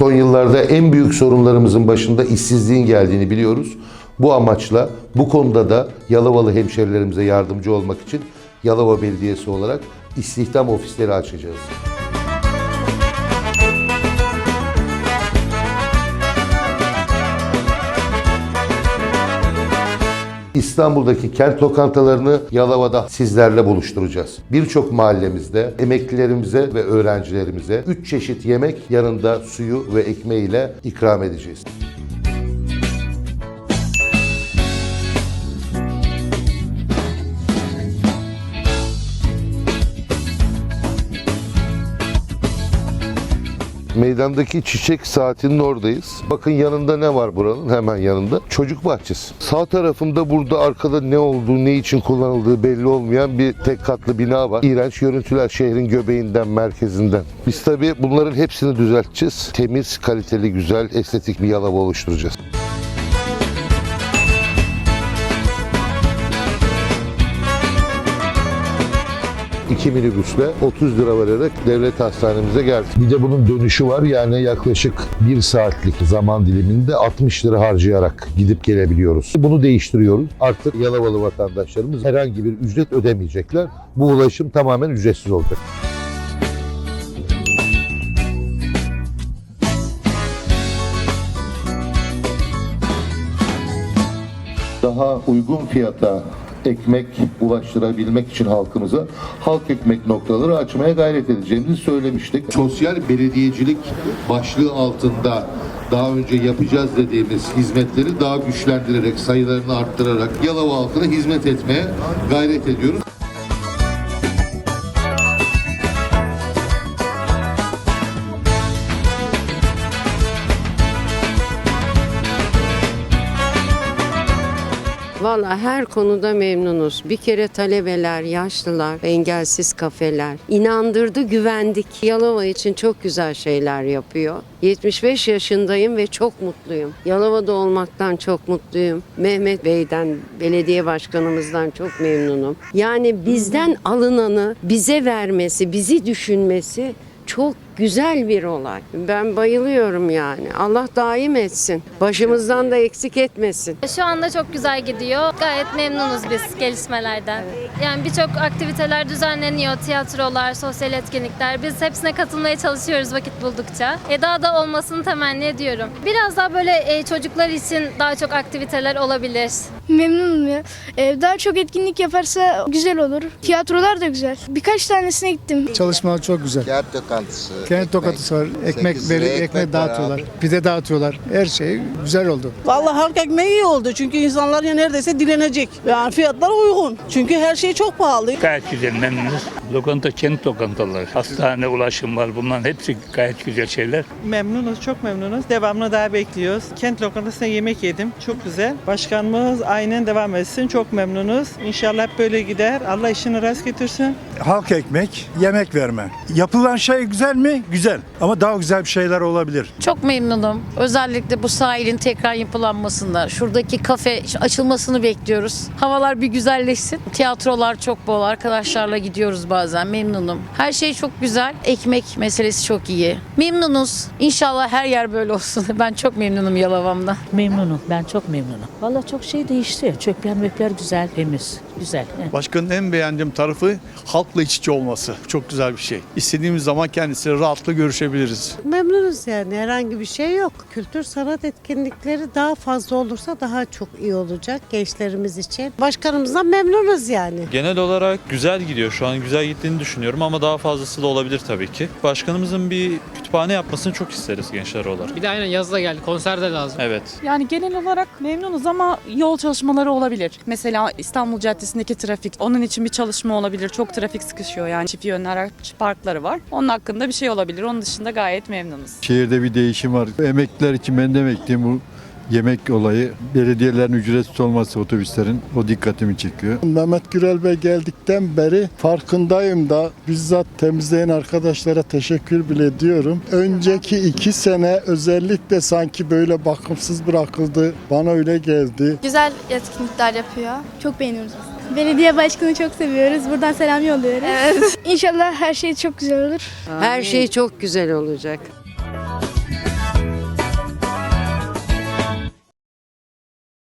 Son yıllarda en büyük sorunlarımızın başında işsizliğin geldiğini biliyoruz. Bu amaçla bu konuda da Yalovalı hemşerilerimize yardımcı olmak için Yalova Belediyesi olarak istihdam ofisleri açacağız. İstanbul'daki kent lokantalarını Yalova'da sizlerle buluşturacağız. Birçok mahallemizde emeklilerimize ve öğrencilerimize 3 çeşit yemek yanında suyu ve ekmeğiyle ikram edeceğiz. Meydandaki çiçek saatinin oradayız. Bakın yanında ne var buranın? Hemen yanında. Çocuk bahçesi. Sağ tarafımda burada arkada ne olduğu, ne için kullanıldığı belli olmayan bir tek katlı bina var. İğrenç görüntüler şehrin göbeğinden, merkezinden. Biz tabii bunların hepsini düzelteceğiz. Temiz, kaliteli, güzel, estetik bir Yalova oluşturacağız. İki minibüsle 30 lira vererek devlet hastanemize geldik. Bir de bunun dönüşü var yani yaklaşık bir saatlik zaman diliminde 60 lira harcayarak gidip gelebiliyoruz. Bunu değiştiriyoruz. Artık Yalovalı vatandaşlarımız herhangi bir ücret ödemeyecekler. Bu ulaşım tamamen ücretsiz olacak. daha uygun fiyata ekmek ulaştırabilmek için halkımıza halk ekmek noktaları açmaya gayret edeceğimizi söylemiştik. Sosyal belediyecilik başlığı altında daha önce yapacağız dediğimiz hizmetleri daha güçlendirerek, sayılarını arttırarak Yalova halkına hizmet etmeye gayret ediyoruz. Valla her konuda memnunuz. Bir kere talebeler, yaşlılar, engelsiz kafeler inandırdı, güvendik. Yalova için çok güzel şeyler yapıyor. 75 yaşındayım ve çok mutluyum. Yalova'da olmaktan çok mutluyum. Mehmet Bey'den, belediye başkanımızdan çok memnunum. Yani bizden alınanı bize vermesi, bizi düşünmesi çok güzel bir olay. Ben bayılıyorum yani. Allah daim etsin. Başımızdan da eksik etmesin. Şu anda çok güzel gidiyor. Gayet memnunuz biz gelişmelerden. Yani birçok aktiviteler düzenleniyor. Tiyatrolar, sosyal etkinlikler. Biz hepsine katılmaya çalışıyoruz vakit buldukça. E daha da olmasını temenni ediyorum. Biraz daha böyle e, çocuklar için daha çok aktiviteler olabilir. Memnunum ya. Ee, daha çok etkinlik yaparsa güzel olur. Tiyatrolar da güzel. Birkaç tanesine gittim. Çalışmalar çok güzel. Kent lokantası. Kent lokantası var. Ekmek veri, ekmek, ekmek dağıtıyorlar. abi. Pide dağıtıyorlar. Her şey güzel oldu. Vallahi halk ekmeği iyi oldu çünkü insanlar ya neredeyse dilenecek. Yani fiyatlar uygun. Çünkü her şey çok pahalı. Gayet güzel memnunuz. Lokanta kent lokantaları, hastane ulaşım var. Bunların hepsi gayet güzel şeyler. Memnunuz, çok memnunuz. Devamlı daha bekliyoruz. Kent lokantasında yemek yedim. Çok güzel. Başkanımız aynen devam etsin. Çok memnunuz. İnşallah hep böyle gider. Allah işini rast getirsin. halk ekmek, yemek verme. Yapılan şey güzel mi? Güzel. Ama daha güzel bir şeyler olabilir. Çok memnunum. Özellikle bu sahilin tekrar yapılanmasında. Şuradaki kafe açılmasını bekliyoruz. Havalar bir güzelleşsin. Tiyatrolar çok bol. Arkadaşlarla gidiyoruz bazen. Memnunum. Her şey çok güzel. Ekmek meselesi çok iyi. Memnunuz. İnşallah her yer böyle olsun. Ben çok memnunum Yalova'mda. Memnunum. Ben çok memnunum. Valla çok şey değişti. Çöpler möpler güzel, temiz. Güzel. Başkanın en beğendiğim tarafı halkla iç içe olması. Çok güzel bir şey. İstediğimiz zaman kendisiyle rahatlıkla görüşebiliriz. Memnunuz yani herhangi bir şey yok. Kültür sanat etkinlikleri daha fazla olursa daha çok iyi olacak gençlerimiz için. Başkanımızdan memnunuz yani. Genel olarak güzel gidiyor. Şu an güzel gittiğini düşünüyorum ama daha fazlası da olabilir tabii ki. Başkanımızın bir kütüphane yapmasını çok isteriz gençler olarak. Bir de aynen yazda geldi. Konser de lazım. Evet. Yani genel olarak memnunuz ama yol çalışmaları olabilir. Mesela İstanbul Caddesi'ndeki trafik. Onun için bir çalışma olabilir. Çok trafik sıkışıyor yani. Çift yönlü araç parkları var. Onun hakkında bir şey olabilir. Onun dışında gayet memnunuz. Şehirde bir değişim var. Emekliler için ben de emekliyim bu yemek olayı. Belediyelerin ücretsiz olması otobüslerin o dikkatimi çekiyor. Mehmet Gürel Bey geldikten beri farkındayım da bizzat temizleyen arkadaşlara teşekkür bile ediyorum. Önceki iki sene özellikle sanki böyle bakımsız bırakıldı. Bana öyle geldi. Güzel etkinlikler yapıyor. Çok beğeniyoruz. Belediye başkanı çok seviyoruz. Buradan selam yolluyoruz. Evet. İnşallah her şey çok güzel olur. Her şey çok güzel olacak.